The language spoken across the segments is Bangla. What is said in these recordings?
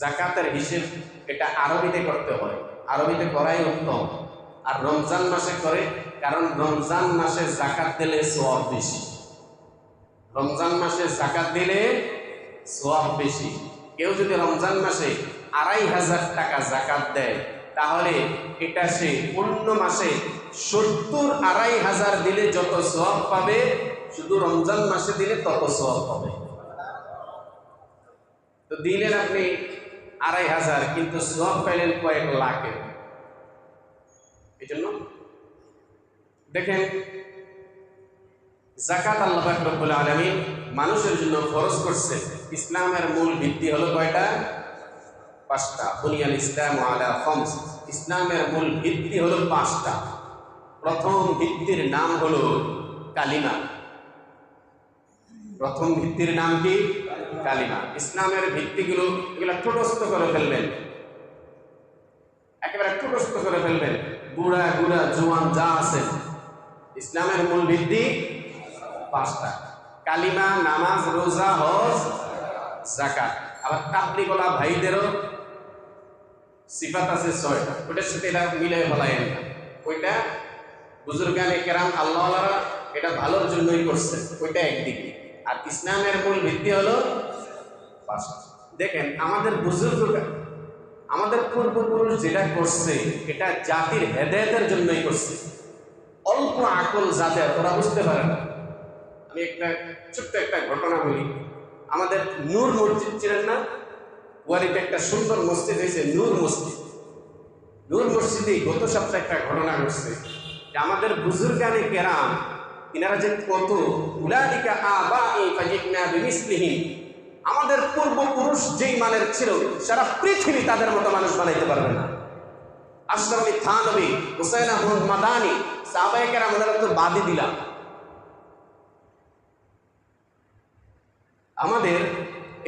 জাকাতের হিসেব এটা আরবিতে করতে হয়। আরবিতে করাই উত্তম। আর রমজান মাসে করে, কারণ রমজান মাসে জাকাত দিলে সোয়াব বেশি। রমজান মাসে জাকাত দিলে সোয়াব বেশি। কেউ যদি রমজান মাসে আড়াই হাজার টাকা জাকাত দেয়, তাহলে এটা সে অন্য মাসে সত্তর আড়াই হাজার দিলে যত সোয়াব পাবে, শুধু রমজান মাসে দিলে তত সোয়াব পাবে তো দিলেন আপনি আড়াই হাজার, কিন্তু সব পাইলেন কয়েক লাখের। এই জন্য দেখেন জাকাত আল্লাহ আলমী মানুষের জন্য খরচ করছে। ইসলামের মূল ভিত্তি হলো কয়টা? পাঁচটা। বুনিয়াল ইসলাম আলা ইসলামের মূল ভিত্তি হলো পাঁচটা। প্রথম ভিত্তির নাম হলো কালিমা। প্রথম ভিত্তির নাম কি? কালিমা। ইসলামের ভিত্তিগুলো এগুলো ঠোটস্থ করে ফেলবেন। একেবারে ঠোটস্থ করে ফেলবেন। বুড়া, গুড়া, জোয়ান, যা আছে। ইসলামের মূল ভিত্তি পাঁচটা। কালিমা, নামাজ, রোজা, হজ জাকাত আবার তাবলিগলা ভাইদেরও সিফাত আছে ছয়টা ওইটার সাথে এটা মিলে ফেলায় না। ওইটা বুজুর্গানে কেরাম আল্লাহ এটা ভালোর জন্যই করছে। ওইটা একদিকে। আর ইসলামের মূল ভিত্তি হলো দেখেন, আমাদের বুজুর্গ আমাদের পূর্বপুরুষ যেটা করছে, এটা জাতির হেদায়তের জন্যই করছে। অল্প আকল যাদের ওরা বুঝতে পারে না। আমি একটা ছোট্ট একটা ঘটনা বলি। আমাদের নূর মসজিদ ছিলেন না? ওয়ারিতে একটা সুন্দর মসজিদ হয়েছে, নূর মসজিদ। নূর মসজিদে গত সপ্তাহে একটা ঘটনা ঘটছে। আমাদের বুজুর্গানে কেরাম ইনারা যে কত উলাদিকা আবা ফাজিকনা বিমিসলিহিম। আমাদের পূর্বপুরুষ যেই মানের ছিল, সারা পৃথিবী তাদের মতো মানুষ বানাইতে পারবে না। আশরাফ থানবী, হুসাইন আহমদ মাদানি সাহবাহিকের আমাদের তো বাদই দিলাম। আমাদের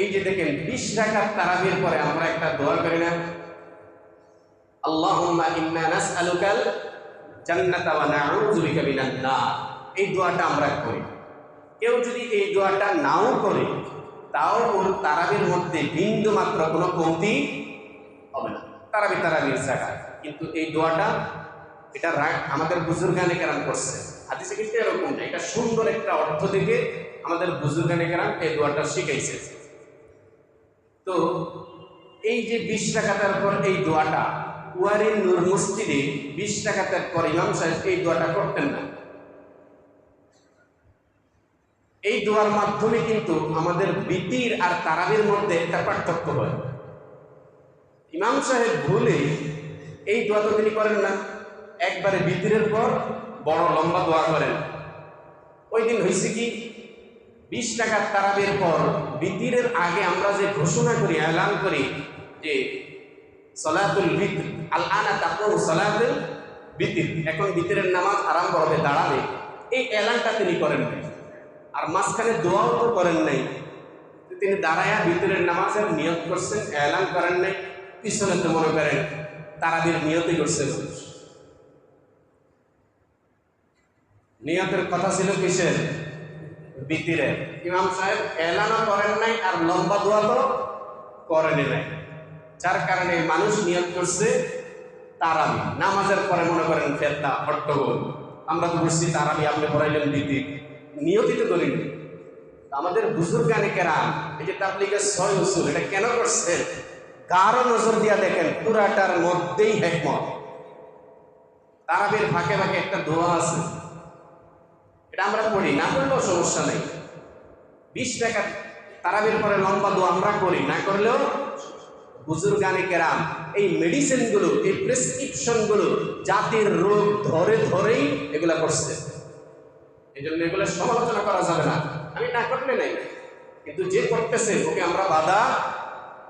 এই যে দেখেন, বিশ টাকার তারাবির পরে আমরা একটা দোয়া করি না? আল্লাহুম্মা ইন্না নাসআলুকাল জান্নাতা ওয়া নাউযু বিকা মিনান নার। এই দোয়াটা আমরা করি। কেউ যদি এই দোয়াটা নাও করে, তাও ওর তারাবির মধ্যে বিন্দু মাত্র কোনো কমতি হবে না। তারাবি তারাবির জায়গা। কিন্তু এই দোয়াটা, এটা রাগ আমাদের বুজুর্গানে কেরাম করছে। হাদিসে কিন্তু এরকম না এটা সুন্দর একটা অর্থ থেকে আমাদের বুজুর্গানে কেরাম এই দোয়াটা শিখাইছে। তো এই যে বিশ টাকাটার পর এই দোয়াটা, ওয়ারিন নূর মসজিদে বিশ টাকাটার পর ইমাম সাহেব এই দোয়াটা করতেন না। এই দোয়ার মাধ্যমে কিন্তু আমাদের বিতির আর তারাবির মধ্যে একটা পার্থক্য হয়। ইমাম সাহেব ভুলে এই দোয়া তো তিনি করেন না। একবারে বিতিরের পর বড় লম্বা দোয়া করেন। ওই দিন হয়েছে কি, বিশ টাকার তারাবের পর বিতিরের আগে আমরা যে ঘোষণা করি, এলান করি যে সলাতুল বিত্র আল আনা তাকুন সলাতুল বিতির। এখন বিতিরের নামাজ আরম্ভ হবে দাঁড়াবে। এই এলানটা তিনি করেন নাই। আর মাঝখানে দোয়াও তো করেন নাই। তিনি দাঁড়ায়া ভিতরের নামাজের নিয়ত করছেন, এলান করেন নাই, পিছনে তো মনে করেন তারাবির নিয়তই করছে নিয়তের কথা ছিল কিসের? বিতিরের ইমাম সাহেব এলানও করেন নাই আর লম্বা দোয়া তো করেনি নাই। যার কারণে মানুষ নিয়ত করছে তারাবি। নামাজের পরে মনে করেন ফেরতা হট্টগোল। আমরা তো বুঝছি তারাবি আপনি পড়াইলেন বিতি নিয়তিত করিনি আমাদের বুজুর্গানে কেরাম, এই যে তাবলিগের ছয় উসুল, এটা কেন করছেন কারও নজর দিয়া দেখেন, পুরাটার মধ্যেই হেকমত। তারাবির ফাঁকে ফাঁকে একটা দোয়া আছে। এটা আমরা পড়ি, না করলেও সমস্যা নেই। বিশ টাকা তারাবির পরে লম্বা দোয়া আমরা করি, না করলেও বুজুর্গানে কেরাম, এই মেডিসিনগুলো এই প্রেসক্রিপশনগুলো জাতির রোগ ধরে ধরেই এগুলা করছে। এই এগুলো সমালোচনা করা যাবে না। আমি না করলে নাই। কিন্তু যে করতেছে, ওকে আমরা বাধা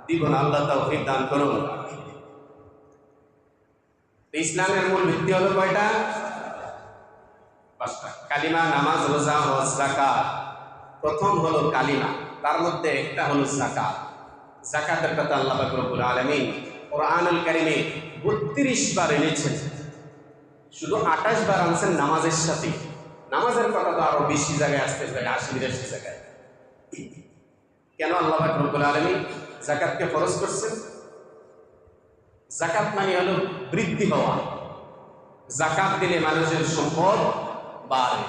দিব না। আল্লাহ তাওফিক দান করুন। ইসলামের মূল ভিত্তি হলো কয়টা? পাঁচটা। কালিমা, নামাজ, রোজা, হজ জাকাত প্রথম হলো কালিমা। তার মধ্যে একটা হলো জাকাত জাকাতের কথা আল্লাহ রব্বুল আলামিন কোরআনুল কারিমে বত্রিশ বার এনেছেন। শুধু আঠাশ বার আনছেন নামাজের সাথে। নামাজের কথা তো আরও বেশি জায়গায় আসতে পারে আশি, বিরাশি জায়গায়। কেন আল্লাহ রব্বুল আলমী জাকাতকে ফরজ করছেন? জাকাত মানে হলো বৃদ্ধি হওয়া। জাকাত দিলে মানুষের সম্পদ বাড়ে।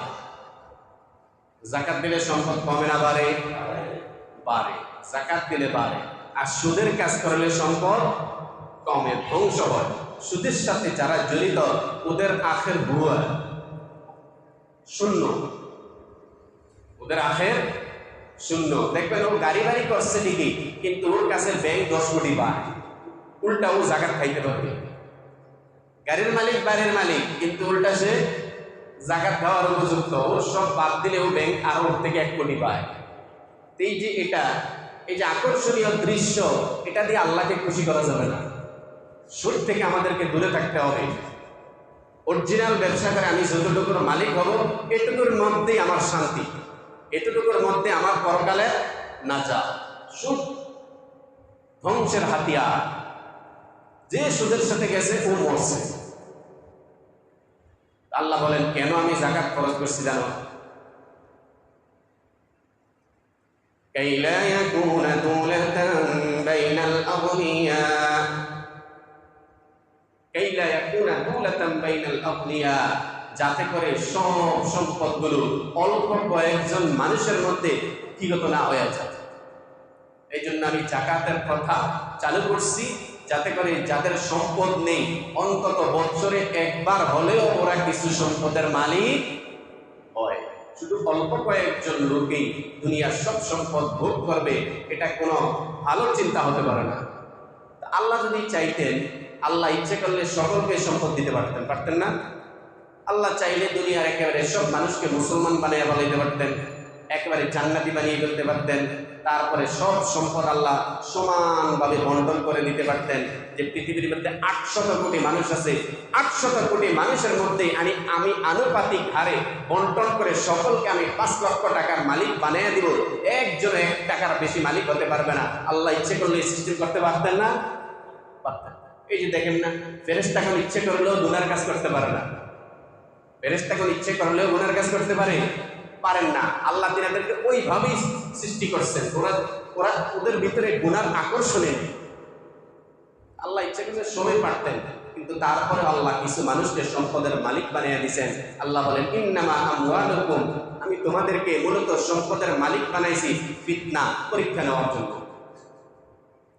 জাকাত দিলে সম্পদ কমে না বাড়ে? বাড়ে। জাকাত দিলে বাড়ে। আর সুদের কাজ করলে সম্পদ কমে, ধ্বংস হয়। সুদের সাথে যারা জড়িত, ওদের আখের ভুয়া। শূন্য। ওদের আখের শূন্য। দেখবেন ও গাড়ি বাড়ি করছে ঠিকই, কিন্তু ওর কাছে ব্যাংক দশ কোটি পায় উল্টা ও জাকাত খাইতে পারবে। গাড়ির মালিক, বাড়ির মালিক, কিন্তু উল্টা সে জাকাত খাওয়ার উপযুক্ত। ওর সব বাদ দিলে ও ব্যাংক আরও ওর থেকে এক কোটি পায়। এই যে এটা, এই যে আকর্ষণীয় দৃশ্য, এটা দিয়ে আল্লাহকে খুশি করা যাবে না। সুদ থেকে আমাদেরকে দূরে থাকতে হবে। অরিজিনাল ব্যবসা করে আমি যতটুকুর মালিক হব এটুকুর মধ্যেই আমার শান্তি এতটুকুর মধ্যে আমার পরকালে নাচা সুদ ধ্বংসের হাতিয়ার যে সুদের সাথে গেছে ও মরছে আল্লাহ বলেন কেন আমি জাকাত খরচ করছি জানো كي لا يكون دولة بين الأغنياء যাতে করে সব সম্পদগুলো অল্প কয়েকজন মানুষের মধ্যে ব্যক্তিগত না হয়ে যায়। এই জন্য আমি জাকাতের কথা চালু করছি, যাতে করে যাদের সম্পদ নেই, অন্তত বছরে একবার হলেও ওরা কিছু সম্পদের মালিক হয়। শুধু অল্প কয়েকজন লোকেই দুনিয়ার সব সম্পদ ভোগ করবে, এটা কোনো ভালো চিন্তা হতে পারে না। আল্লাহ যদি চাইতেন আল্লাহ ইচ্ছে করলে সকলকে সম্পদ দিতে পারতেন পারতেন না? আল্লাহ চাইলে দুনিয়ার একেবারে সব মানুষকে মুসলমান বানিয়ে বলাইতে পারতেন, একেবারে জান্নাতি বানিয়ে ফেলতে পারতেন। তারপরে সব সম্পদ আল্লাহ সমানভাবে বন্টন করে দিতে পারতেন। যে পৃথিবীর মধ্যে আটশত কোটি মানুষ আছে, আটশত কোটি মানুষের মধ্যে আমি আমি আনুপাতিক হারে বন্টন করে সকলকে আমি পাঁচ লক্ষ টাকার মালিক বানিয়ে দিব। একজন এক টাকার বেশি মালিক হতে পারবে না। আল্লাহ ইচ্ছে করলে সিস্টেম করতে পারতেন না? পারতেন এই যে দেখেন না ফেরেস্তা এখন ইচ্ছে করলেও গুনার কাজ করতে পারে না। ফেরেস্তা এখন ইচ্ছে করলেও গুনার কাজ করতে পারে? পারেন না। আল্লাহ তিনাদেরকে ওইভাবেই সৃষ্টি করছেন। ওরা ওরা ওদের ভিতরে গুনার আকর্ষণে আল্লাহ ইচ্ছে করলে সবাই পারতেন, কিন্তু তারপরে আল্লাহ কিছু মানুষকে সম্পদের মালিক বানিয়ে দিয়েছেন। আল্লাহ বলেন, ইন্নামা আমওয়ালুকুম। আমি তোমাদেরকে মূলত সম্পদের মালিক বানাইছি ফিতনা, পরীক্ষা নেওয়ার জন্য।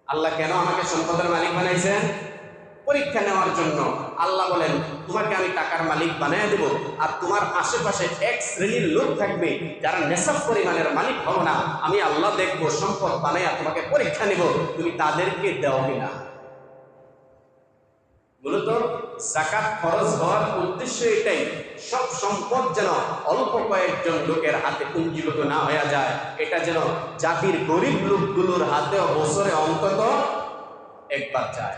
আল্লাহ কেন আমাকে সম্পদের মালিক বানাইছেন? পরীক্ষা নেওয়ার জন্য আল্লাহ বলেন, তোমাকে আমি টাকার মালিক বানিয়ে দেব আর তোমার আশেপাশে এক শ্রেণির লোক থাকবে যারা নেশাব পরিমাণের মালিক হব না। আমি আল্লাহ দেখব, সম্পদ বানাইয়া তোমাকে পরীক্ষা নেব। তুমি তাদেরকে দেও কিনা? মূলত জাকাত খরচ হওয়ার উদ্দেশ্য এটাই, সব সম্পদ যেন অল্প কয়েকজন লোকের হাতে পুঞ্জীভূত না হয়ে যায়। এটা যেন জাতির গরিব লোকগুলোর হাতে বছরে অন্তত একবার যায়।